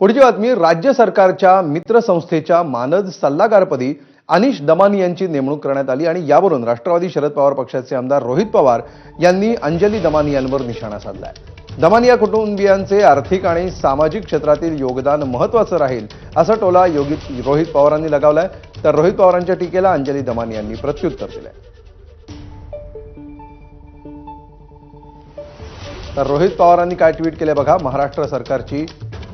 पुढची बातमी राज्य सरकारच्या मित्र संस्थेच्या मानद सल्लागारपदी अनिश दमानी यांची नेमणूक करण्यात आली आणि यावरून राष्ट्रवादी शरद पवार पक्षाचे आमदार रोहित पवार यांनी अंजली दमानी यांवर निशाणा साधलाय. दमानी या कुटुंबियांचे आर्थिक आणि सामाजिक क्षेत्रातील योगदान महत्वाचं राहील असा टोला योगी रोहित पवारांनी लगावलाय. तर रोहित पवारांच्या टीकेला अंजली दमानी यांनी प्रत्युत्तर दिलंय. तर रोहित पवारांनी काय ट्विट केले बघा महाराष्ट्र सरकारची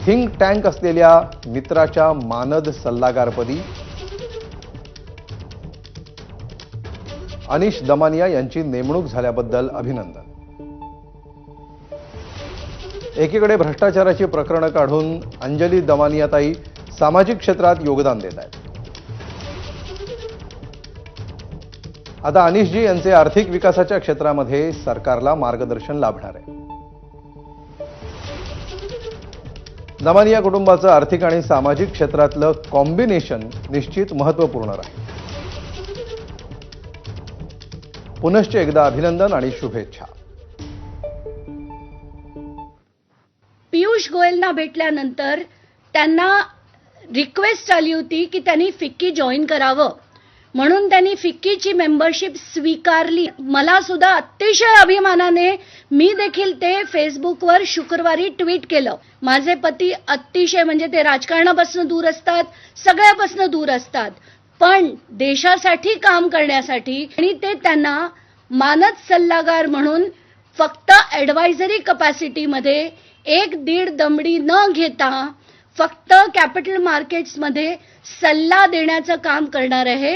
थिंक टँक असलेल्या मित्राच्या मानद सल्लागारपदी अनिश दमानिया यांची नेमणूक झाल्याबद्दल अभिनंदन. एकीकडे भ्रष्टाचाराची प्रकरणं काढून अंजली दमानियाताई सामाजिक क्षेत्रात योगदान देत आहेत. आता अनिशजी यांचे आर्थिक विकासाच्या क्षेत्रामध्ये सरकारला मार्गदर्शन लाभणार. आहे दमानिया कुटुंबाचं आर्थिक आणि सामाजिक क्षेत्रातलं कॉम्बिनेशन निश्चित महत्त्वपूर्ण राहील. पुनश्च एकदा अभिनंदन आणि शुभेच्छा. पियुष गोयलना भेटल्यानंतर त्यांना रिक्वेस्ट आली होती की त्यांनी फिक्की जॉईन करावं. म्हणून त्यांनी फिक्कीची मेंबरशिप स्वीकारली. मला सुद्धा अतिशय अभिमानाने मी देखील ते फेसबुकवर शुक्रवारी ट्विट केलं. माझे पती अतिशय म्हणजे ते राजकारणापासून दूर असतात सगळ्यापासून दूर असतात. पण देशासाठी काम करण्यासाठी आणि ते त्यांना मानद सल्लागार म्हणून फक्त ॲडवायझरी कपॅसिटीमध्ये एक दीड दमडी न घेता फक्त कॅपिटल मार्केट्समध्ये सल्ला देण्याचं काम करणार आहे.